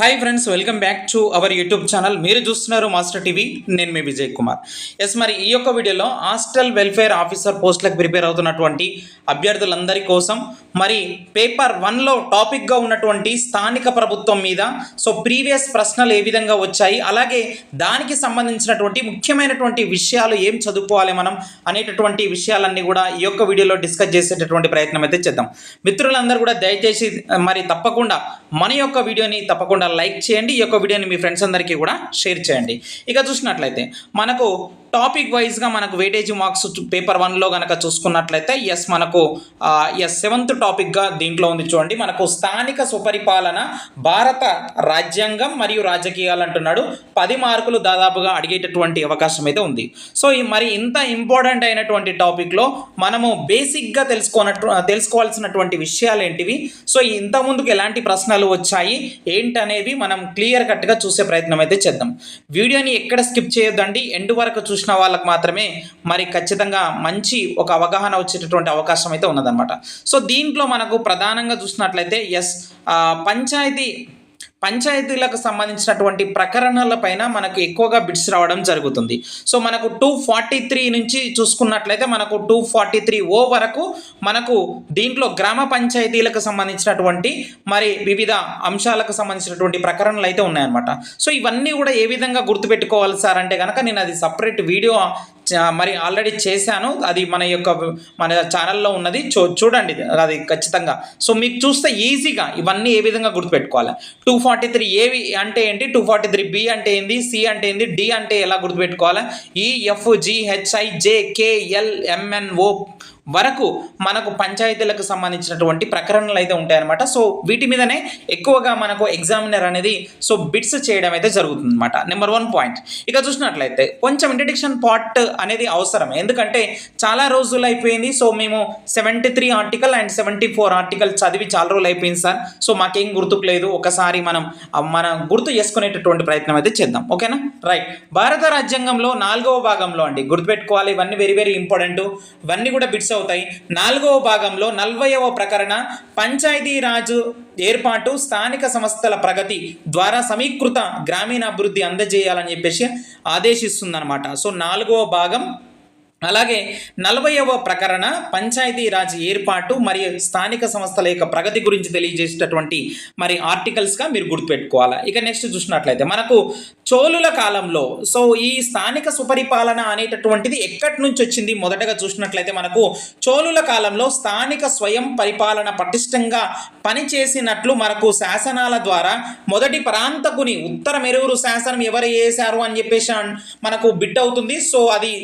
Hi friends welcome back to our YouTube channel మీరు చూస్తున్నారు master TV నేను మీ Vijay Kumar. Yes మరి ఈ యొక్క వీడియోలో హాస్టల్ వెల్ఫేర్ ఆఫీసర్ పోస్టులకు ప్రిపేర్ అవుతున్నటువంటి అభ్యర్థులందరి కోసం మరి పేపర్ వన్లో టాపిక్గా ఉన్నటువంటి స్థానిక ప్రభుత్వం మీద సో ప్రీవియస్ ప్రశ్నలు ఏ విధంగా వచ్చాయి అలాగే దానికి సంబంధించినటువంటి ముఖ్యమైనటువంటి విషయాలు ఏం చదువుకోవాలి మనం అనేటటువంటి విషయాలన్నీ కూడా ఈ యొక్క వీడియోలో డిస్కస్ చేసేటటువంటి ప్రయత్నం అయితే చేద్దాం. మిత్రులందరూ కూడా దయచేసి మరి తప్పకుండా మన యొక్క వీడియోని తప్పకుండా లైక్ చేయండి. ఈ యొక్క వీడియోని మీ ఫ్రెండ్స్ అందరికీ కూడా షేర్ చేయండి. ఇక చూసినట్లయితే మనకు టాపిక్ వైజ్గా మనకు వెయిటేజ్ మార్క్స్ పేపర్ వన్లో కనుక చూసుకున్నట్లయితే ఎస్ మనకు ఎస్ సెవెంత్ టాపిక్గా దీంట్లో ఉంది చూడండి. మనకు స్థానిక సుపరిపాలన భారత రాజ్యాంగం మరియు రాజకీయాలు అంటున్నాడు. పది మార్కులు దాదాపుగా అడిగేటటువంటి అవకాశం అయితే ఉంది. సో ఈ మరి ఇంత ఇంపార్టెంట్ అయినటువంటి టాపిక్లో మనము బేసిక్గా తెలుసుకోనట్టు తెలుసుకోవాల్సినటువంటి విషయాలు ఏంటివి? సో ఇంత ముందుకు ఎలాంటి ప్రశ్నలు వచ్చాయి? ఏంటనేవి మనం క్లియర్ కట్గా చూసే ప్రయత్నం అయితే చేద్దాం. వీడియోని ఎక్కడ స్కిప్ చేయొద్దండి. ఎండ్ వరకు చూసిన వాళ్ళకి మాత్రమే మరి ఖచ్చితంగా మంచి ఒక అవగాహన వచ్చేటటువంటి అవకాశం అయితే ఉన్నదన్నమాట. సో దీంట్లో మనకు ప్రధానంగా చూసినట్లయితే ఎస్ పంచాయతీ పంచాయతీలకు సంబంధించినటువంటి ప్రకరణల పైన మనకు ఎక్కువగా బిడ్స్ రావడం జరుగుతుంది. సో మనకు టూ ఫార్టీ త్రీ నుంచి చూసుకున్నట్లయితే మనకు టూ ఫార్టీ త్రీ ఓ వరకు మనకు దీంట్లో గ్రామ పంచాయతీలకు సంబంధించినటువంటి మరి వివిధ అంశాలకు సంబంధించినటువంటి ప్రకరణలు అయితే ఉన్నాయన్నమాట. సో ఇవన్నీ కూడా ఏ విధంగా గుర్తుపెట్టుకోవాలి సార్ అంటే కనుక నేను అది సపరేట్ వీడియో మరి ఆల్రెడీ చేశాను. అది మన యొక్క మన ఛానల్లో ఉన్నది. చూ చూడండి అది ఖచ్చితంగా. సో మీకు చూస్తే ఈజీగా ఇవన్నీ ఏ విధంగా గుర్తుపెట్టుకోవాలి. టూ ఫార్టీ త్రీ ఏవి అంటే ఏంటి? టూ ఫార్టీ త్రీ బి అంటే ఏంది? సి అంటే ఏంది? డి అంటే ఎలా గుర్తుపెట్టుకోవాలి? ఈ F G H I J K L M N O వరకు మనకు పంచాయతీలకు సంబంధించినటువంటి ప్రకరణలు అయితే ఉంటాయన్నమాట. సో వీటి మీదనే ఎక్కువగా మనకు ఎగ్జామినర్ అనేది సో బిట్స్ చేయడం అయితే జరుగుతుంది అనమాట నెంబర్ వన్ పాయింట్ ఇక చూసినట్లయితే కొంచెం ఇంట్రడిక్షన్ పార్ట్ అనేది అవసరం ఎందుకంటే చాలా రోజులు అయిపోయింది. సో మేము seventy three article and seventy four article చదివి చాలా రోజులు అయిపోయింది సార్. సో మాకేం గుర్తుకు లేదు. ఒకసారి మనం మనం గుర్తు చేసుకునేటటువంటి ప్రయత్నం అయితే చేద్దాం. ఓకేనా? రైట్ భారత రాజ్యాంగంలో నాలుగవ భాగంలో అండి గుర్తుపెట్టుకోవాలి. ఇవన్నీ వెరీ వెరీ ఇంపార్టెంట్ ఇవన్నీ కూడా బిట్స్ అవుతాయి. నాలుగవ భాగంలో నలభైవ ప్రకరణ పంచాయతీరాజ్ ఏర్పాటు స్థానిక సంస్థల ప్రగతి ద్వారా సమీకృత గ్రామీణాభివృద్ధి అందజేయాలని చెప్పేసి ఆదేశిస్తుందన్నమాట. సో నాలుగవ భాగం అలాగే నలభైవ ప్రకరణ పంచాయతీరాజ్ ఏర్పాటు మరియు స్థానిక సంస్థల యొక్క ప్రగతి గురించి తెలియజేసేటటువంటి మరి ఆర్టికల్స్గా మీరు గుర్తుపెట్టుకోవాలి? ఇక నెక్స్ట్ చూసినట్లయితే మనకు చోళుల కాలంలో సో ఈ స్థానిక సుపరిపాలన అనేటటువంటిది ఎక్కడి నుంచి వచ్చింది? మొదటగా చూసినట్లయితే మనకు చోళుల కాలంలో స్థానిక స్వయం పరిపాలన పటిష్టంగా పనిచేసినట్లు మనకు శాసనాల ద్వారా మొదటి ప్రాంతకుని ఉత్తర మెరుగురు శాసనం ఎవరు వేశారు అని చెప్పేసి మనకు బిట్ అవుతుంది. సో అది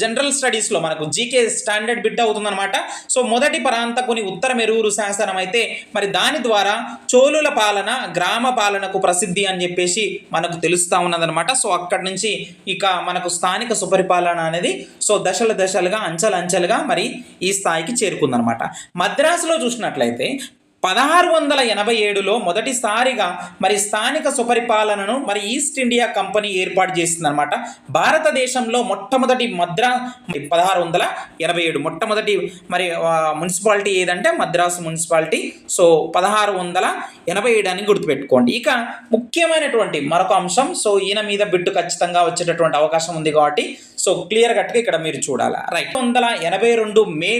జనరల్ స్టడీస్లో మనకు జీకే స్టాండర్డ్ బిట్ అవుతుందన్నమాట. సో మొదటి ప్రాంతకుని ఉత్తర మెరుగురు శాసనం అయితే మరి దాని ద్వారా చోళుల పాలన గ్రామ పాలనకు ప్రసిద్ధి అని చెప్పేసి మనకు తెలుస్తూ ఉన్నదనమాట సో అక్కడి నుంచి ఇక మనకు స్థానిక సుపరిపాలన అనేది సో దశల దశలుగా అంచెలంచెలుగా మరి ఈ స్థాయికి చేరుకుందనమాట మద్రాసులో చూసినట్లయితే పదహారు వందల ఎనభై ఏడులో మొదటిసారిగా మరి స్థానిక సుపరిపాలనను మరి ఈస్ట్ ఇండియా కంపెనీ ఏర్పాటు చేసిందనమాట భారతదేశంలో మొట్టమొదటి మద్రా పదహారు వందల ఎనభై ఏడు మొట్టమొదటి మరి మున్సిపాలిటీ ఏదంటే మద్రాసు మున్సిపాలిటీ. సో పదహారు వందల ఎనభై ఏడు అని గుర్తుపెట్టుకోండి. ఇక ముఖ్యమైనటువంటి మరొక అంశం సో ఈయన మీద బిట్టు ఖచ్చితంగా వచ్చేటటువంటి అవకాశం ఉంది కాబట్టి సో క్లియర్ కట్గా ఇక్కడ మీరు చూడాలి. రైట్. వందల ఎనభై రెండు మే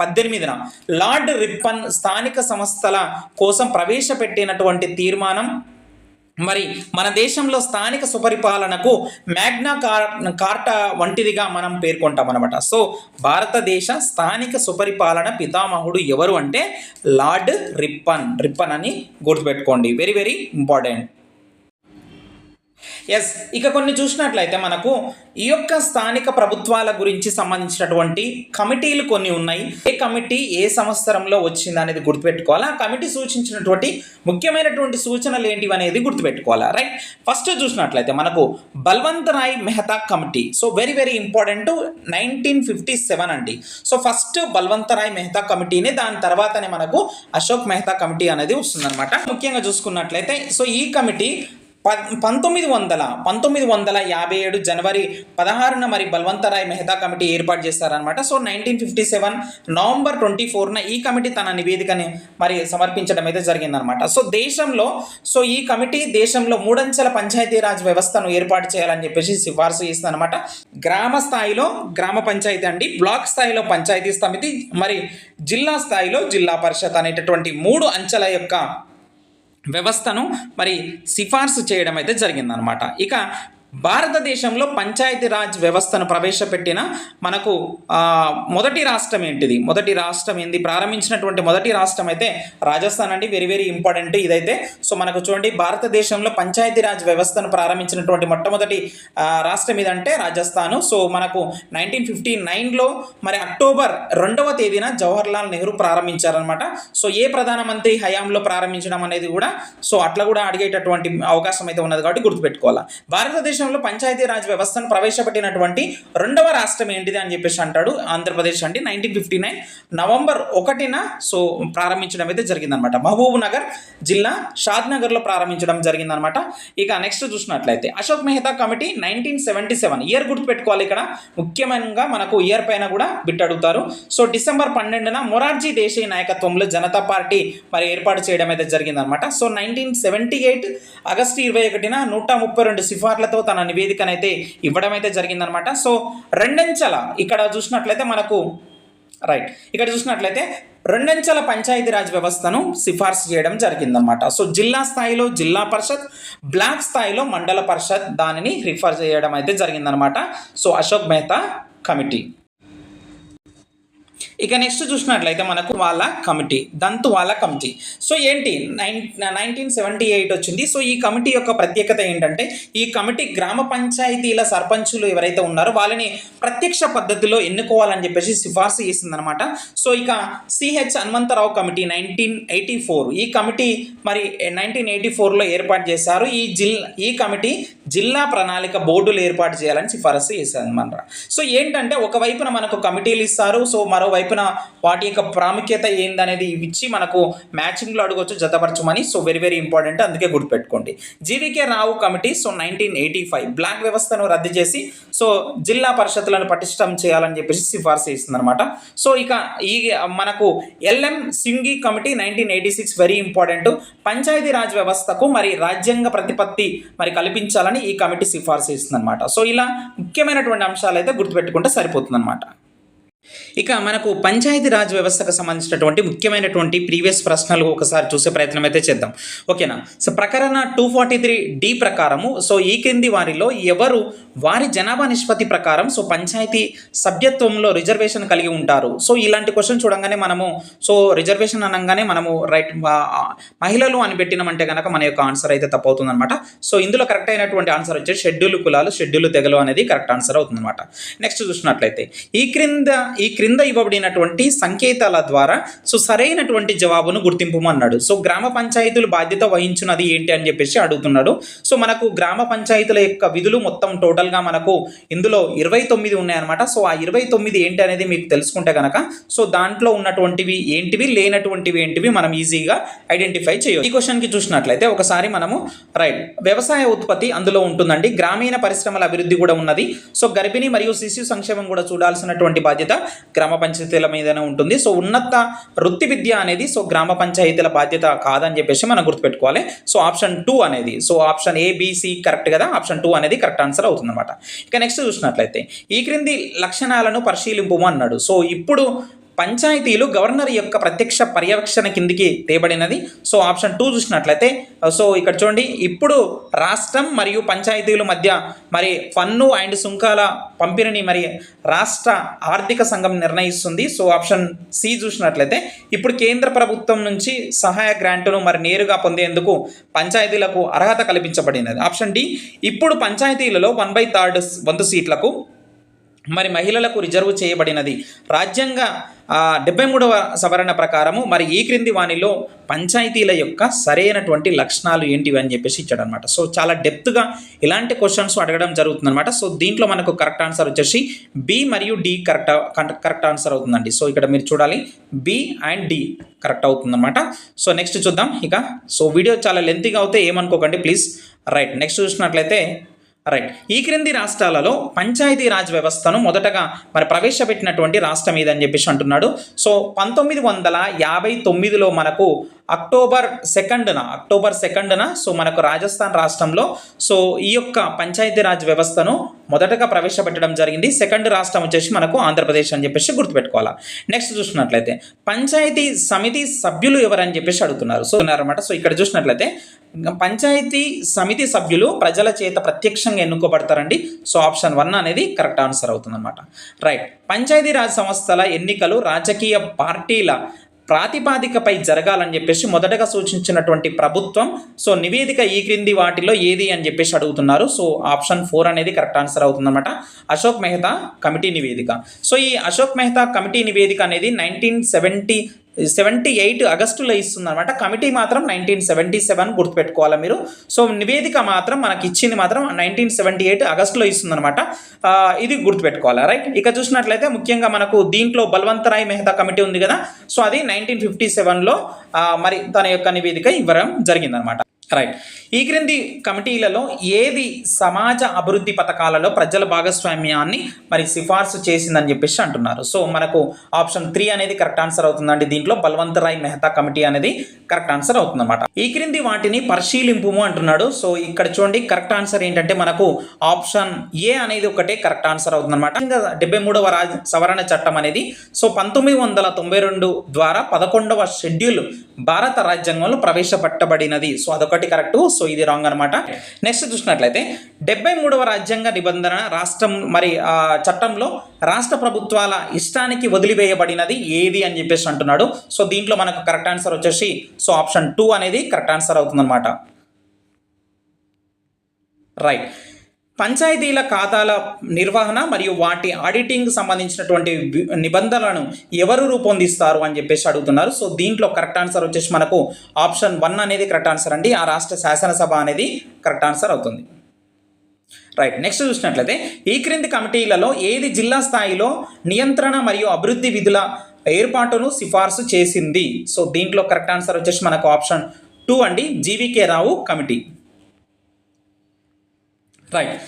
పద్దెనిమిదిన లార్డ్ రిప్పన్ స్థానిక సంస్థల కోసం ప్రవేశపెట్టినటువంటి తీర్మానం మరి మన దేశంలో స్థానిక సుపరిపాలనకు మ్యాగ్నా కార్ కార్టా వంటిదిగా మనం పేర్కొంటాం అనమాట సో భారతదేశ స్థానిక సుపరిపాలన పితామహుడు ఎవరు అంటే లార్డ్ రిప్పన్ రిప్పన్ అని గుర్తుపెట్టుకోండి. వెరీ వెరీ ఇంపార్టెంట్ ఎస్ ఇక కొన్ని చూసినట్లయితే మనకు ఈ యొక్క స్థానిక ప్రభుత్వాల గురించి సంబంధించినటువంటి కమిటీలు కొన్ని ఉన్నాయి. ఏ కమిటీ ఏ సంవత్సరంలో వచ్చింది అనేది గుర్తుపెట్టుకోవాలి? ఆ కమిటీ సూచించినటువంటి ముఖ్యమైనటువంటి సూచనలు ఏంటివి అనేది గుర్తుపెట్టుకోవాలి? రైట్ ఫస్ట్ చూసినట్లయితే మనకు Balwant Rai Mehta committee. So very very important nineteen fifty seven అండి. సో ఫస్ట్ బల్వంత్ రాయ్ మెహతా కమిటీని దాని తర్వాతనే మనకు అశోక్ మెహతా కమిటీ అనేది వస్తుందన్నమాట. ముఖ్యంగా చూసుకున్నట్లయితే సో ఈ కమిటీ పంతొమ్మిది వందల పంతొమ్మిది వందల యాభై ఏడు జనవరి పదహారున మరి బల్వంతరాయ్ మెహతా కమిటీ ఏర్పాటు చేస్తారనమాట so nineteen fifty seven November twenty ఫోర్న ఈ కమిటీ తన నివేదికని మరి సమర్పించడం అయితే జరిగిందనమాట సో దేశంలో సో ఈ కమిటీ దేశంలో మూడంచెల పంచాయతీరాజ్ వ్యవస్థను ఏర్పాటు చేయాలని చెప్పేసి సిఫార్సు చేస్తుంది అనమాట గ్రామ స్థాయిలో గ్రామ పంచాయతీ అండి బ్లాక్ స్థాయిలో పంచాయతీ సమితి మరి జిల్లా స్థాయిలో జిల్లా పరిషత్ అనేటటువంటి మూడు అంచెల యొక్క వ్యవస్థను మరి సిఫార్సు చేయడం అయితే జరిగిందనమాట. ఇక భారతదేశంలో పంచాయతీరాజ్ వ్యవస్థను ప్రవేశపెట్టిన మనకు మొదటి రాష్ట్రం ఏంటిది? మొదటి రాష్ట్రం ఏంది? ప్రారంభించినటువంటి మొదటి రాష్ట్రం అయితే రాజస్థాన్ అండి. వెరీ వెరీ ఇంపార్టెంట్ ఇదైతే. సో మనకు చూడండి భారతదేశంలో పంచాయతీరాజ్ వ్యవస్థను ప్రారంభించినటువంటి మొట్టమొదటి రాష్ట్రం ఇదంటే రాజస్థాను. సో మనకు నైన్టీన్ ఫిఫ్టీ నైన్లో మరి అక్టోబర్ రెండవ తేదీన జవహర్లాల్ నెహ్రూ ప్రారంభించారనమాట సో ఏ ప్రధానమంత్రి హయాంలో ప్రారంభించడం అనేది కూడా సో అట్లా కూడా అడిగేటటువంటి అవకాశం అయితే ఉన్నది కాబట్టి గుర్తుపెట్టుకోవాలి. భారతదేశంలో పంచాయతీరాజ్ వ్యవస్థను ప్రవేశపెట్టినటువంటి రెండవ రాష్ట్రం ఏంటిది అని చెప్పేసి అంటాడు ఆంధ్రప్రదేశ్ అండి. నైన్టీన్ ఫిఫ్టీ నైన్ నవంబర్ ఒకటిన సో ప్రారంభించడం అయితే జరిగిందనమాట. మహబూబ్ నగర్ జిల్లా షాద్ నగర్లో ప్రారంభించడం జరిగిందనమాట. ఇక నెక్స్ట్ చూసినట్లయితే Ashok Mehta committee nineteen seventy seven year గుర్తుపెట్టుకోవాలి ఇక్కడ. ముఖ్యంగా మనకు ఇయర్ పైన కూడా బిట్ అడుగుతారు. సో డిసెంబర్ పన్నెండున మొరార్జీ దేశాయ్ నాయకత్వంలో జనతా పార్టీ మరి ఏర్పాటు చేయడం అయితే జరిగిందనమాట. So nineteen seventy eight August ఇరవై ఒకటిన నూట ముప్పై రెండు సిఫార్లతో తన నివేదికనైతే ఇవ్వడం అయితే జరిగిందనమాట. సో రెండంచెల ఇక్కడ చూసినట్లయితే మనకు రైట్ ఇక్కడ చూసినట్లయితే రెండంచెల పంచాయతీరాజ్ వ్యవస్థను సిఫార్సు చేయడం జరిగిందనమాట. సో జిల్లా స్థాయిలో జిల్లా పరిషత్ బ్లాక్ స్థాయిలో మండల పరిషత్ దానిని రిఫర్ చేయడం అయితే జరిగిందనమాట. So Ashok Mehta committee. ఇక నెక్స్ట్ చూసినట్లయితే మనకు వాళ్ళ కమిటీ దంతు వాళ్ళ కమిటీ సో ఏంటి? నైన్ నైన్టీన్ సెవెంటీ ఎయిట్ వచ్చింది. సో ఈ కమిటీ యొక్క ప్రత్యేకత ఏంటంటే ఈ కమిటీ గ్రామ పంచాయతీల సర్పంచులు ఎవరైతే ఉన్నారో వాళ్ళని ప్రత్యక్ష పద్ధతిలో ఎన్నుకోవాలని చెప్పేసి సిఫార్సు చేసిందనమాట సో ఇక CH Hanumantha Rao committee nineteen eighty four ఈ కమిటీ మరి నైన్టీన్ ఎయిటీ ఫోర్లో ఏర్పాటు చేశారు. ఈ జిల్లా ఈ కమిటీ జిల్లా ప్రణాళిక బోర్డులు ఏర్పాటు చేయాలని సిఫారసు చేశారు అనమాట సో ఏంటంటే ఒకవైపున మనకు కమిటీలు ఇస్తారు. సో మరోవైపు మరోవైపున వాటి యొక్క ప్రాముఖ్యత ఏందనేది ఇచ్చి మనకు మ్యాచింగ్లో అడగొచ్చు జతపరచమని. సో వెరీ వెరీ ఇంపార్టెంట్ అందుకే గుర్తుపెట్టుకోండి. GVK Rao committee so nineteen eighty five block వ్యవస్థను రద్దు చేసి సో జిల్లా పరిషత్లను పటిష్టం చేయాలని చెప్పేసి సిఫార్సు చేస్తుందన్నమాట సో ఇక ఈ మనకు L M Singhvi committee nineteen eighty six very important Panchayati Raj వ్యవస్థకు మరి రాజ్యాంగ ప్రతిపత్తి మరి కల్పించాలని ఈ కమిటీ సిఫార్సు చేస్తుందన్నమాట సో ఇలా ముఖ్యమైనటువంటి అంశాలు అయితే గుర్తుపెట్టుకుంటే సరిపోతుందన్నమాట. ఇక మనకు పంచాయతీ రాజ్ వ్యవస్థకు సంబంధించినటువంటి ముఖ్యమైనటువంటి ప్రీవియస్ ప్రశ్నలు ఒకసారి చూసే ప్రయత్నం అయితే చేద్దాం. ఓకేనా? సో ప్రకరణ టూ ఫార్టీ త్రీ డి ప్రకారము సో ఈ క్రింది వారిలో ఎవరు వారి జనాభా నిష్పత్తి ప్రకారం సో పంచాయతీ సభ్యత్వంలో రిజర్వేషన్ కలిగి ఉంటారు. సో ఇలాంటి క్వశ్చన్ చూడంగానే మనము సో రిజర్వేషన్ అనగానే మనము రైట్ మహిళలు అని పెట్టినామంటే కనుక మన యొక్క ఆన్సర్ అయితే తప్పవుతుంది అనమాట సో ఇందులో కరెక్ట్ అయినటువంటి ఆన్సర్ వచ్చేసి షెడ్యూల్ కులాలు షెడ్యూల్ తెగలు అనేది కరెక్ట్ ఆన్సర్ అవుతుందన్నమాట. నెక్స్ట్ చూసినట్లయితే ఈ క్రింద ఈ క్రింద ఇవ్వబడినటువంటి సంకేతాల ద్వారా సో సరైనటువంటి జవాబును గుర్తింపుమన్నాడు సో గ్రామ పంచాయతీలు బాధ్యత వహించినది ఏంటి అని చెప్పేసి అడుగుతున్నాడు. సో మనకు గ్రామ పంచాయతీల యొక్క విధులు మొత్తం టోటల్గా మనకు ఇందులో ఇరవై తొమ్మిది ఉన్నాయన్నమాట. సో ఆ ఇరవై తొమ్మిది ఏంటి అనేది మీకు తెలుసుకుంటే కనుక సో దాంట్లో ఉన్నటువంటివి ఏంటివి లేనటువంటివి ఏంటివి మనం ఈజీగా ఐడెంటిఫై చేయొచ్చు. ఈ క్వశ్చన్కి చూసినట్లయితే ఒకసారి మనము రైట్ వ్యవసాయ ఉత్పత్తి అందులో ఉంటుందండి. గ్రామీణ పరిశ్రమల అభివృద్ధి కూడా ఉన్నది. సో గర్భిణీ మరియు శిశు సంక్షేమం కూడా చూడాల్సినటువంటి బాధ్యత గ్రామ పంచాయతీల మీదనే ఉంటుంది. సో ఉన్నత వృత్తి విద్య అనేది సో గ్రామ పంచాయతీల బాధ్యత కాదని చెప్పేసి మనం గుర్తుపెట్టుకోవాలి. సో ఆప్షన్ టూ అనేది so option A B C correct కదా? ఆప్షన్ టూ అనేది కరెక్ట్ ఆన్సర్ అవుతుంది ఇక నెక్స్ట్ చూసినట్లయితే ఈ క్రింది లక్షణాలను పరిశీలింపు అన్నాడు. సో ఇప్పుడు పంచాయతీలు గవర్నర్ యొక్క ప్రత్యక్ష పర్యవేక్షణ కిందికి తేబడినది సో ఆప్షన్ టూ చూసినట్లయితే సో ఇక్కడ చూడండి ఇప్పుడు రాష్ట్రం మరియు పంచాయతీల మధ్య మరి పన్ను అండ్ సుంకాల పంపిణీని మరి రాష్ట్ర ఆర్థిక సంఘం నిర్ణయిస్తుంది. సో ఆప్షన్ సి చూసినట్లయితే ఇప్పుడు కేంద్ర ప్రభుత్వం నుంచి సహాయ గ్రాంటును మరి నేరుగా పొందేందుకు పంచాయతీలకు అర్హత కల్పించబడినది. ఆప్షన్ డి ఇప్పుడు పంచాయతీలలో వన్ బై థర్డ్ వంతు సీట్లకు మరి మహిళలకు రిజర్వ్ చేయబడినది. రాజ్యాంగ డెబ్బై మూడవ సవరణ ప్రకారము మరి ఈ క్రింది వానిలో పంచాయతీల యొక్క సరైనటువంటి లక్షణాలు ఏంటివి అని చెప్పేసి ఇచ్చాడు అనమాట సో చాలా డెప్త్గా ఇలాంటి క్వశ్చన్స్ అడగడం జరుగుతుందన్నమాట సో దీంట్లో మనకు కరెక్ట్ ఆన్సర్ వచ్చేసి బి మరియు డి కరెక్ట్ కరెక్ట్ ఆన్సర్ అవుతుందండి. సో ఇక్కడ మీరు చూడాలి. బి అండ్ డి కరెక్ట్ అవుతుందన్నమాట సో నెక్స్ట్ చూద్దాం. ఇక సో వీడియో చాలా లెంతీగా అవుతే ఏమనుకోకండి ప్లీజ్. రైట్ నెక్స్ట్ చూసినట్లయితే రైట్ ఈ క్రింది రాష్ట్రాలలో పంచాయతీ రాజ్ వ్యవస్థను మొదటగా మరి ప్రవేశపెట్టినటువంటి రాష్ట్రం ఏదని చెప్పేసి అంటున్నాడు. సో పంతొమ్మిది వందల యాభై తొమ్మిదిలో మనకు అక్టోబర్ సెకండ్న అక్టోబర్ సెకండ్న సో మనకు రాజస్థాన్ రాష్ట్రంలో సో ఈ యొక్క పంచాయతీ రాజ్ వ్యవస్థను మొదటగా ప్రవేశపెట్టడం జరిగింది. సెకండ్ రాష్ట్రం వచ్చేసి మనకు ఆంధ్రప్రదేశ్ అని చెప్పేసి గుర్తుపెట్టుకోవాలి. నెక్స్ట్ చూసినట్లయితే పంచాయతీ సమితి సభ్యులు ఎవరని చెప్పేసి అడుగుతున్నారు. సో ఉన్నారన్నమాట. సో ఇక్కడ చూసినట్లయితే పంచాయతీ సమితి సభ్యులు ప్రజల చేత ప్రత్యక్షంగా ఎన్నుకోబడతారండి. సో ఆప్షన్ వన్ అనేది కరెక్ట్ ఆన్సర్ అవుతుందన్నమాట. రైట్. పంచాయతీ రాజ్ సంస్థల ఎన్నికలు రాజకీయ పార్టీల ప్రాతిపాదికపై జరగాలని చెప్పేసి మొదటగా సూచించినటువంటి ప్రభుత్వం సో నివేదిక ఈ క్రింది వాటిలో ఏది అని చెప్పేసి అడుగుతున్నారు. సో ఆప్షన్ ఫోర్ అనేది కరెక్ట్ ఆన్సర్ అవుతుందన్నమాట. అశోక్ మెహతా కమిటీ నివేదిక. సో ఈ అశోక్ మెహతా కమిటీ నివేదిక అనేది నైన్టీన్ సెవెంటీ సెవెంటీ ఎయిట్ ఆగస్టులో ఇస్తుంది అనమాట కమిటీ మాత్రం నైన్టీన్ సెవెంటీ సెవెన్ గుర్తుపెట్టుకోవాలి మీరు? సో నివేదిక మాత్రం మనకి ఇచ్చింది మాత్రం నైన్టీన్ సెవెంటీ ఎయిట్ ఆగస్టులో ఇస్తుంది అనమాట ఇది గుర్తుపెట్టుకోవాలి రైట్? ఇక చూసినట్లయితే ముఖ్యంగా మనకు దీంట్లో బల్వంతరాయ్ మెహతా కమిటీ ఉంది కదా. సో అది నైన్టీన్ ఫిఫ్టీ సెవెన్లో మరి తన యొక్క నివేదిక ఇవ్వడం జరిగిందనమాట రైట్ ఈ క్రింది కమిటీలలో ఏది సమాజ అభివృద్ధి పథకాలలో ప్రజల భాగస్వామ్యాన్ని మరి సిఫార్సు చేసిందని చెప్పేసి అంటున్నారు. సో మనకు ఆప్షన్ త్రీ అనేది కరెక్ట్ ఆన్సర్ అవుతుందండి దీంట్లో. బల్వంత్ రాయ్ మెహతా కమిటీ అనేది కరెక్ట్ ఆన్సర్ అవుతుందన్నమాట. ఈ క్రింది వాటిని పరిశీలింపు అంటున్నాడు. సో ఇక్కడ చూడండి కరెక్ట్ ఆన్సర్ ఏంటంటే మనకు ఆప్షన్ ఏ అనేది ఒకటే కరెక్ట్ ఆన్సర్ అవుతుందన్నమాట. ఇంకా డెబ్బై మూడవ రాజ సవరణ చట్టం అనేది. సో పంతొమ్మిది వందల తొంభై రెండు ద్వారా పదకొండవ షెడ్యూల్ భారత రాజ్యాంగంలో ప్రవేశపెట్టబడినది. సో అదొక ఒకటి కరెక్ట్ సో ఇది రాంగ్ అనమాట నెక్స్ట్ చూసినట్లయితే డెబ్బై మూడవ రాజ్యాంగ నిబంధన రాష్ట్రం మరి చట్టంలో రాష్ట్ర ప్రభుత్వాల ఇష్టానికి వదిలివేయబడినది ఏది అని చెప్పేసి అంటున్నాడు. సో దీంట్లో మనకు కరెక్ట్ ఆన్సర్ వచ్చేసి సో ఆప్షన్ టూ అనేది కరెక్ట్ ఆన్సర్ అవుతుందన్నమాట. రైట్ పంచాయతీల ఖాతాల నిర్వహణ మరియు వాటి ఆడిటింగ్ సంబంధించినటువంటి నిబంధనలను ఎవరు రూపొందిస్తారు అని చెప్పేసి అడుగుతున్నారు. సో దీంట్లో కరెక్ట్ ఆన్సర్ వచ్చేసి మనకు ఆప్షన్ వన్ అనేది కరెక్ట్ ఆన్సర్ అండి. ఆ రాష్ట్ర శాసనసభ అనేది కరెక్ట్ ఆన్సర్ అవుతుంది. రైట్ నెక్స్ట్ చూసినట్లయితే ఈ క్రింది కమిటీలలో ఏది జిల్లా స్థాయిలో నియంత్రణ మరియు అభివృద్ధి విధుల ఏర్పాటును సిఫార్సు చేసింది? సో దీంట్లో కరెక్ట్ ఆన్సర్ వచ్చేసి మనకు ఆప్షన్ టూ అండి. GVK Rao committee. రైట్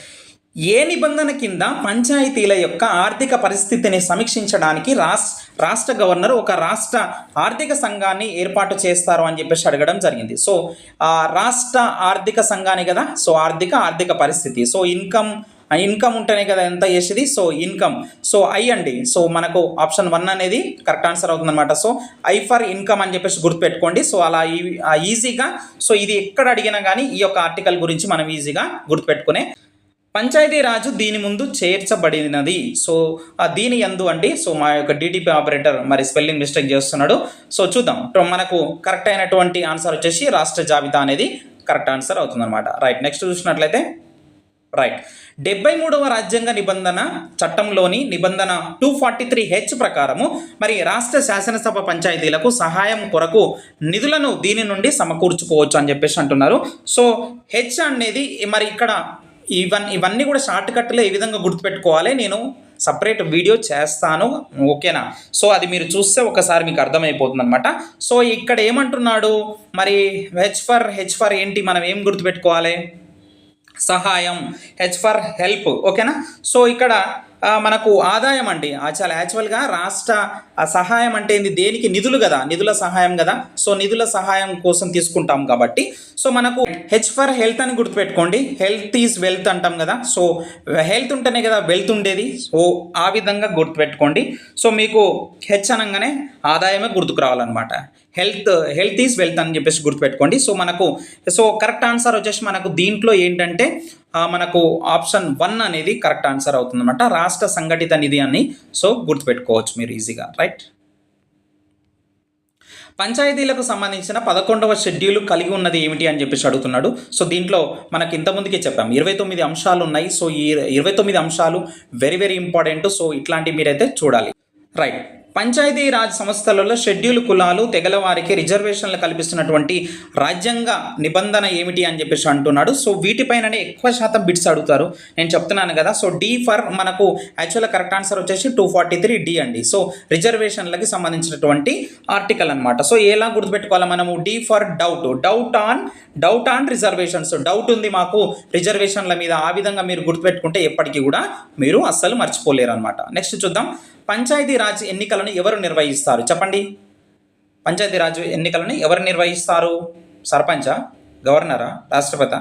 ఏ నిబంధన కింద పంచాయతీల యొక్క ఆర్థిక పరిస్థితిని సమీక్షించడానికి రాస్ రాష్ట్ర గవర్నర్ ఒక రాష్ట్ర ఆర్థిక సంఘాన్ని ఏర్పాటు చేస్తారు అని చెప్పేసి అడగడం జరిగింది. సో ఆ రాష్ట్ర ఆర్థిక సంఘాన్ని కదా? సో ఆర్థిక ఆర్థిక పరిస్థితి. సో ఇన్కమ్ ఇన్కమ్ ఉంటేనే కదా ఎంత చేసేది? సో ఇన్కమ్ సో ఐ అండి సో మనకు ఆప్షన్ వన్ అనేది కరెక్ట్ ఆన్సర్ అవుతుందన్నమాట. సో ఐ ఫర్ ఇన్కమ్ అని చెప్పేసి గుర్తుపెట్టుకోండి. సో అలా ఈ- ఆ ఈజీగా సో ఇది ఎక్కడ అడిగినా కానీ ఈ యొక్క ఆర్టికల్ గురించి మనం ఈజీగా గుర్తుపెట్టుకునే. పంచాయతీ రాజు దీని ముందు చేర్చబడినది. సో దీని ఎందు అండి సో మా యొక్క డిటిపి ఆపరేటర్ మరి స్పెల్లింగ్ మిస్టేక్ చేస్తున్నాడు. సో చూద్దాం. సో మనకు కరెక్ట్ అయినటువంటి ఆన్సర్ వచ్చేసి రాష్ట్ర జాబితా అనేది కరెక్ట్ ఆన్సర్ అవుతుందన్నమాట. రైట్ నెక్స్ట్ చూసినట్లయితే రైట్ డెబ్బై మూడవ రాజ్యాంగ నిబంధన చట్టంలోని నిబంధన టూ ఫార్టీ త్రీ హెచ్ ప్రకారము మరి రాష్ట్ర శాసనసభ పంచాయతీలకు సహాయం కొరకు నిధులను దీని నుండి సమకూర్చుకోవచ్చు అని చెప్పేసి అంటున్నారు. సో హెచ్ అనేది మరి ఇక్కడ ఇవన్నీ ఇవన్నీ కూడా షార్ట్ కట్లో ఏ విధంగా గుర్తుపెట్టుకోవాలి. నేను సపరేట్ వీడియో చేస్తాను. ఓకేనా? సో అది మీరు చూస్తే ఒకసారి మీకు అర్థమైపోతుంది అనమాట సో ఇక్కడ ఏమంటున్నాడు? మరి హెచ్ ఫర్ హెచ్ ఫర్ ఏంటి? మనం ఏం గుర్తుపెట్టుకోవాలి? సహాయం హెచ్ ఫర్ హెల్ప్ ఓకేనా? సో ఇక్కడ మనకు ఆదాయం అండి. ఆ చాలా యాక్చువల్గా రాష్ట్ర సహాయం అంటే ఏంది? దేనికి? నిధులు కదా. నిధుల సహాయం కదా. సో నిధుల సహాయం కోసం తీసుకుంటాం కాబట్టి. సో మనకు హెచ్ ఫర్ హెల్త్ అని గుర్తుపెట్టుకోండి. హెల్త్ ఈజ్ వెల్త్ అంటాం కదా. సో హెల్త్ ఉంటేనే కదా వెల్త్ ఉండేది. సో ఆ విధంగా గుర్తుపెట్టుకోండి. సో మీకు హెచ్ అనగానే ఆదాయమే గుర్తుకు రావాలన్నమాట. హెల్త్ హెల్త్ ఈజ్ వెల్త్ అని చెప్పేసి గుర్తుపెట్టుకోండి. సో మనకు సో కరెక్ట్ ఆన్సర్ వచ్చేసి మనకు దీంట్లో ఏంటంటే మనకు ఆప్షన్ వన్ అనేది కరెక్ట్ ఆన్సర్ అవుతుందన్నమాట. రాష్ట్ర సంఘటిత నిధి అని సో గుర్తుపెట్టుకోవచ్చు మీరు ఈజీగా రైట్ పంచాయతీలకు సంబంధించిన పదకొండవ షెడ్యూల్ కలిగి ఉన్నది ఏమిటి అని చెప్పేసి అడుగుతున్నాడు. సో దీంట్లో మనకి ఇంతకుముందుకే చెప్పాం. ఇరవై తొమ్మిది అంశాలు ఉన్నాయి. సో ఈ ఇరవై తొమ్మిది అంశాలు వెరీ వెరీ ఇంపార్టెంట్ సో ఇట్లాంటివి మీరైతే చూడాలి. రైట్ పంచాయతీ రాజ్ సంస్థలలో షెడ్యూల్ కులాలు తెగల వారికి రిజర్వేషన్లు కల్పిస్తున్నటువంటి రాజ్యాంగ నిబంధన ఏమిటి అని చెప్పేసి అంటున్నాడు. సో వీటిపైననే ఎక్కువ శాతం బిట్స్ అడుగుతారు. నేను చెప్తున్నాను కదా సో డి ఫర్ మనకు యాక్చువల్గా కరెక్ట్ ఆన్సర్ వచ్చేసి టూ ఫార్టీ త్రీ డి అండి. సో రిజర్వేషన్లకి సంబంధించినటువంటి ఆర్టికల్ అనమాట సో ఎలా గుర్తుపెట్టుకోవాలి మనము? D for doubt. Doubt on doubt on reservations. Doubt ఉంది మాకు రిజర్వేషన్ల మీద ఆ విధంగా మీరు గుర్తుపెట్టుకుంటే ఎప్పటికీ కూడా మీరు అస్సలు మర్చిపోలేరు అనమాట నెక్స్ట్ చూద్దాం. పంచాయతీ రాజ్ ఎన్నికలను ఎవరు నిర్వహిస్తారు? చెప్పండి. పంచాయతీరాజ్ ఎన్నికలను ఎవరు నిర్వహిస్తారు? సర్పంచా? గవర్నరా? రాష్ట్రపతి?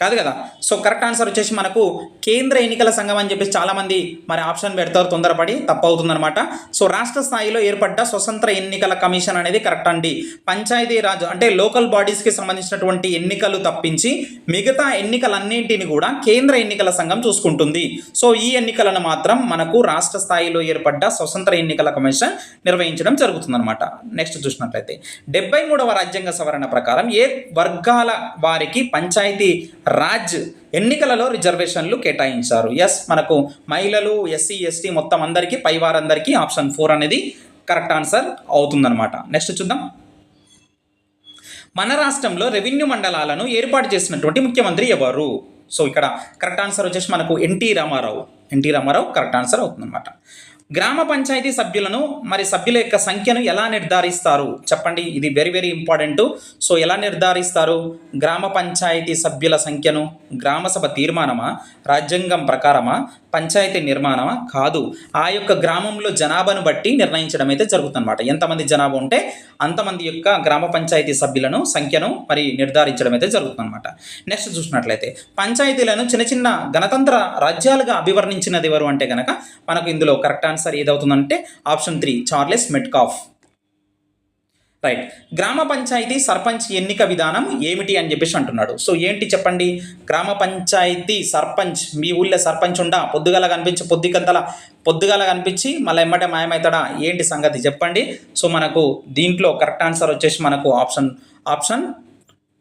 కాదు కదా? సో కరెక్ట్ ఆన్సర్ వచ్చేసి మనకు కేంద్ర ఎన్నికల సంఘం అని చెప్పేసి చాలామంది మరి ఆప్షన్ పెడతారు తొందరపడి తప్పు అవుతుందన్నమాట సో రాష్ట్ర స్థాయిలో ఏర్పడ్డ స్వతంత్ర ఎన్నికల కమిషన్ అనేది కరెక్ట్ అండి. పంచాయతీ రాజ్ అంటే లోకల్ బాడీస్కి సంబంధించినటువంటి ఎన్నికలు తప్పించి మిగతా ఎన్నికలన్నింటిని కూడా కేంద్ర ఎన్నికల సంఘం చూసుకుంటుంది. సో ఈ ఎన్నికలను మాత్రం మనకు రాష్ట్ర స్థాయిలో ఏర్పడ్డ స్వతంత్ర ఎన్నికల కమిషన్ నిర్వహించడం జరుగుతుందన్నమాట. నెక్స్ట్ చూసినట్లయితే డెబ్బై మూడవ రాజ్యాంగ సవరణ ప్రకారం ఏ వర్గాల వారికి పంచాయతీ రాజ్ ఎన్నికలలో రిజర్వేషన్లు కేటాయించారు. ఎస్ మనకు మహిళలు ఎస్సీ ఎస్టీ మొత్తం అందరికీ పై వారందరికీ ఆప్షన్ ఫోర్ అనేది కరెక్ట్ ఆన్సర్ అవుతుందన్నమాట. నెక్స్ట్ చూద్దాం. మన రాష్ట్రంలో రెవెన్యూ మండలాలను ఏర్పాటు చేసినటువంటి ముఖ్యమంత్రి ఎవరు? సో ఇక్కడ కరెక్ట్ ఆన్సర్ వచ్చేసి మనకు NT Rama Rao. NT Rama Rao correct answer అవుతుందన్నమాట. గ్రామ పంచాయతీ సభ్యులను మరి సభ్యుల యొక్క సంఖ్యను ఎలా నిర్ధారిస్తారు? చెప్పండి ఇది వెరీ వెరీ ఇంపార్టెంట్ సో ఎలా నిర్ధారిస్తారు? గ్రామ పంచాయతీ సభ్యుల సంఖ్యను గ్రామసభ తీర్మానమా? రాజ్యాంగం ప్రకారమా? పంచాయతీ నిర్మాణమా? కాదు. ఆ యొక్క గ్రామంలో జనాభాను బట్టి నిర్ణయించడం అయితే జరుగుతుందన్నమాట. ఎంతమంది జనాభా ఉంటే అంతమంది యొక్క గ్రామ పంచాయతీ సభ్యులను సంఖ్యను మరి నిర్ధారించడం అయితే జరుగుతుందన్నమాట. నెక్స్ట్ చూసినట్లయితే పంచాయతీలను చిన్న చిన్న గణతంత్ర రాజ్యాలుగా అభివర్ణించినది ఎవరు అంటే కనుక మనకు ఇందులో correct answer ఏదవుతుందంటే option three Charles Metcalfe. Right. గ్రామ పంచాయతీ సర్పంచ్ ఎన్నిక విధానం ఏమిటి అని చెప్పేసి అంటున్నాడు. సో ఏంటి చెప్పండి? గ్రామ పంచాయతీ సర్పంచ్ మీ ఊళ్ళో సర్పంచ్ ఉండా? పొద్దుగల కనిపించి పొద్దుకంతల పొద్దుగల కనిపించి మళ్ళీ ఎమ్మటే మాయమవుతాడా? ఏంటి సంగతి చెప్పండి. సో మనకు దీంట్లో కరెక్ట్ ఆన్సర్ వచ్చేసి మనకు ఆప్షన్ ఆప్షన్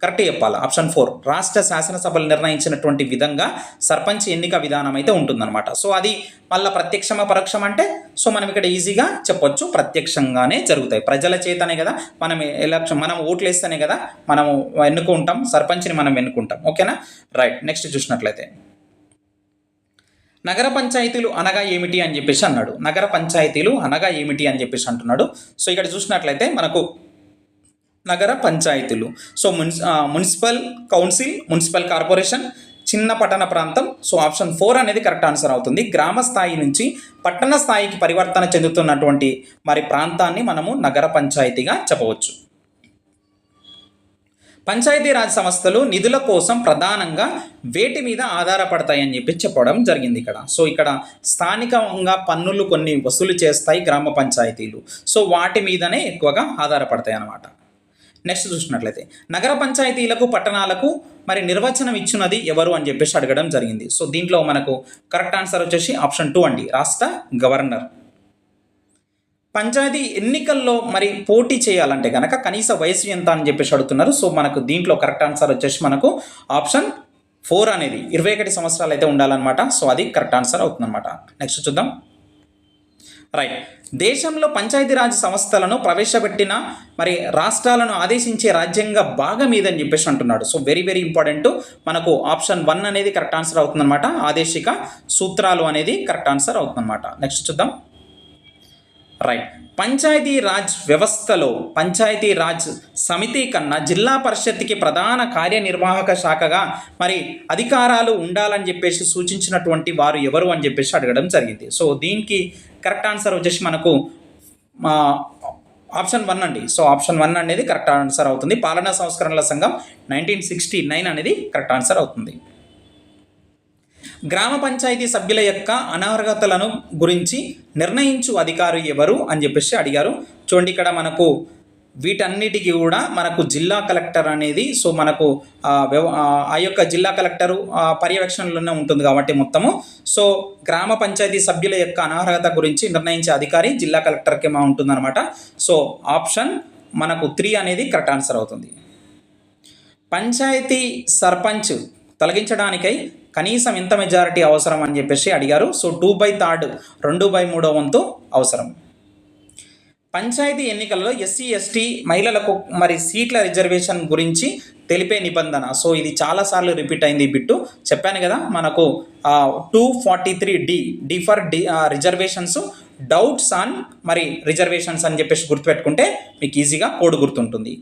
కరెక్ట్ చెప్పాలి? ఆప్షన్ ఫోర్ రాష్ట్ర శాసనసభలు నిర్ణయించినటువంటి విధంగా సర్పంచ్ ఎన్నిక విధానం అయితే ఉంటుందన్నమాట. సో అది మళ్ళీ ప్రత్యక్షమా పరోక్షం అంటే సో మనం ఇక్కడ ఈజీగా చెప్పొచ్చు. ప్రత్యక్షంగానే జరుగుతాయి. ప్రజల చేతనే కదా మనం ఎలక్షన్ మనం ఓట్లు వేస్తేనే కదా మనము ఎన్నుకుంటాం. సర్పంచ్ని మనం ఎన్నుకుంటాం. ఓకేనా? రైట్. నెక్స్ట్ చూసినట్లయితే. నగర పంచాయతీలు అనగా ఏమిటి అని చెప్పేసి అన్నాడు. నగర పంచాయతీలు అనగా ఏమిటి అని చెప్పేసి అంటున్నాడు. సో ఇక్కడ చూసినట్లయితే మనకు నగర పంచాయతీలు. సో మున్సి మున్సిపల్ కౌన్సిల్ మున్సిపల్ కార్పొరేషన్ చిన్న పట్టణ ప్రాంతం. సో ఆప్షన్ ఫోర్ అనేది కరెక్ట్ ఆన్సర్ అవుతుంది. గ్రామ స్థాయి నుంచి పట్టణ స్థాయికి పరివర్తన చెందుతున్నటువంటి మరి ప్రాంతాన్ని మనము నగర పంచాయతీగా చెప్పవచ్చు. పంచాయతీరాజ్ సంస్థలు నిధుల కోసం ప్రధానంగా వేటి మీద ఆధారపడతాయని చెప్పి చెప్పడం జరిగింది ఇక్కడ. సో ఇక్కడ స్థానికంగా పన్నులు కొన్ని వసూలు చేస్తాయి గ్రామ పంచాయతీలు. సో వాటి మీదనే ఎక్కువగా ఆధారపడతాయి అన్నమాట నెక్స్ట్ చూసినట్లయితే నగర పంచాయతీలకు పట్టణాలకు మరి నిర్వచనం ఇచ్చినది ఎవరు అని చెప్పేసి అడగడం జరిగింది. సో దీంట్లో మనకు కరెక్ట్ ఆన్సర్ వచ్చేసి ఆప్షన్ టూ అండి రాష్ట్ర గవర్నర్. పంచాయతీ ఎన్నికల్లో మరి పోటీ చేయాలంటే కనుక కనీస వయసు ఎంత అని చెప్పేసి అడుగుతున్నారు. సో మనకు దీంట్లో కరెక్ట్ ఆన్సర్ వచ్చేసి మనకు ఆప్షన్ ఫోర్ అనేది ఇరవై ఒకటి సంవత్సరాలు అయితే ఉండాలన్నమాట. సో అది కరెక్ట్ ఆన్సర్ అవుతుందన్నమాట. నెక్స్ట్ చూద్దాం. రైట్ దేశంలో పంచాయతీరాజ్ సంస్థలను ప్రవేశపెట్టిన మరి రాష్ట్రాలను ఆదేశించే రాజ్యాంగ భాగం ఇదని చెప్పేసి అంటున్నాడు. సో వెరీ వెరీ ఇంపార్టెంట్ మనకు ఆప్షన్ వన్ అనేది కరెక్ట్ ఆన్సర్ అవుతుందన్నమాట. ఆదేశిక సూత్రాలు అనేది కరెక్ట్ ఆన్సర్ అవుతుందన్నమాట. నెక్స్ట్ చూద్దాం. రైట్ పంచాయతీ రాజ్ వ్యవస్థలో పంచాయతీ రాజ్ సమితి కన్నా జిల్లా పరిషత్కి ప్రధాన కార్యనిర్వాహక శాఖగా మరి అధికారాలు ఉండాలని చెప్పేసి సూచించినటువంటి వారు ఎవరు అని చెప్పేసి అడగడం జరిగింది. సో దీనికి కరెక్ట్ ఆన్సర్ వచ్చేసి మనకు ఆప్షన్ వన్ అండి. సో ఆప్షన్ వన్ అనేది కరెక్ట్ ఆన్సర్ అవుతుంది. పాలనా సంస్కరణల సంఘం నైన్టీన్ సిక్స్టీ నైన్ అనేది కరెక్ట్ ఆన్సర్ అవుతుంది. గ్రామ పంచాయతీ సభ్యుల యొక్క అనర్హతలను గురించి నిర్ణయించు అధికారు ఎవరు అని చెప్పేసి అడిగారు. చూడండి ఇక్కడ మనకు వీటన్నిటికీ కూడా మనకు జిల్లా కలెక్టర్ అనేది సో మనకు ఆ, వ్యవ- ఆ, యొక్క జిల్లా కలెక్టరు పర్యవేక్షణలోనే ఉంటుంది కాబట్టి మొత్తము. సో గ్రామ పంచాయతీ సభ్యుల యొక్క అనర్హత గురించి నిర్ణయించే అధికారి జిల్లా కలెక్టర్కి మా ఉంటుందన్నమాట. సో ఆప్షన్ మనకు త్రీ అనేది కరెక్ట్ ఆన్సర్ అవుతుంది. పంచాయతీ సర్పంచ్ తొలగించడానికై కనీసం ఎంత మెజారిటీ అవసరం అని చెప్పేసి అడిగారు. సో టూ బై థర్డ్ రెండు బై మూడో వంతు అవసరం. పంచాయతీ ఎన్నికల్లో ఎస్సీ ఎస్టీ మహిళలకు మరి సీట్ల రిజర్వేషన్ గురించి తెలిపే నిబంధన. సో ఇది చాలాసార్లు రిపీట్ అయింది బిట్టు. చెప్పాను కదా మనకు two forty three D D for D reservations doubts on మరి రిజర్వేషన్స్ అని చెప్పేసి గుర్తుపెట్టుకుంటే మీకు ఈజీగా కోడ్ గుర్తుంటుంది.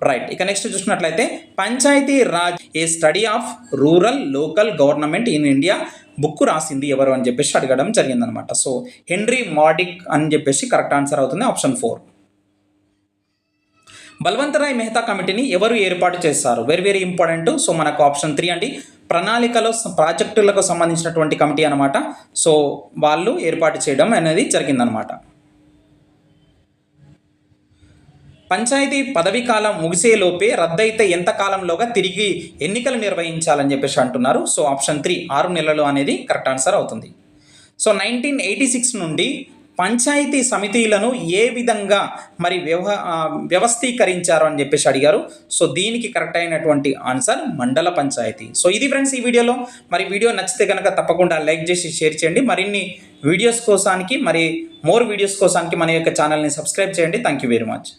రైట్ ఇక నెక్స్ట్ చూసినట్లయితే Panchayati Raj a study of rural local government in India book రాసింది ఎవరు అని చెప్పేసి అడగడం జరిగిందనమాట. సో హెన్రీ మాడిక్ అని చెప్పేసి కరెక్ట్ ఆన్సర్ అవుతుంది ఆప్షన్ ఫోర్. బల్వంతరాయ్ మెహతా కమిటీని ఎవరు ఏర్పాటు చేస్తారు వెరీ వెరీ ఇంపార్టెంట్ సో మనకు ఆప్షన్ త్రీ అండి. ప్రణాళికలో ప్రాజెక్టులకు సంబంధించినటువంటి కమిటీ అనమాట. సో వాళ్ళు ఏర్పాటు చేయడం అనేది జరిగిందనమాట. పంచాయతీ పదవీ కాలం ముగిసేలోపే రద్దయితే ఎంత కాలంలోగా తిరిగి ఎన్నికలు నిర్వహించాలని చెప్పేసి అంటున్నారు. సో ఆప్షన్ త్రీ ఆరు నెలలు అనేది కరెక్ట్ ఆన్సర్ అవుతుంది. సో నైన్టీన్ ఎయిటీ సిక్స్ నుండి పంచాయతీ సమితిలను ఏ విధంగా మరి వ్యవ వ్యవస్థీకరించారు అని చెప్పేసి అడిగారు. సో దీనికి కరెక్ట్ అయినటువంటి ఆన్సర్ మండల పంచాయతీ. సో ఇది ఫ్రెండ్స్ ఈ వీడియోలో. మరి వీడియో నచ్చితే కనుక తప్పకుండా లైక్ చేసి షేర్ చేయండి. మరిన్ని వీడియోస్ కోసానికి మరి మోర్ వీడియోస్ కోసానికి మన యొక్క ఛానల్ని సబ్స్క్రైబ్ చేయండి. Thank you very much.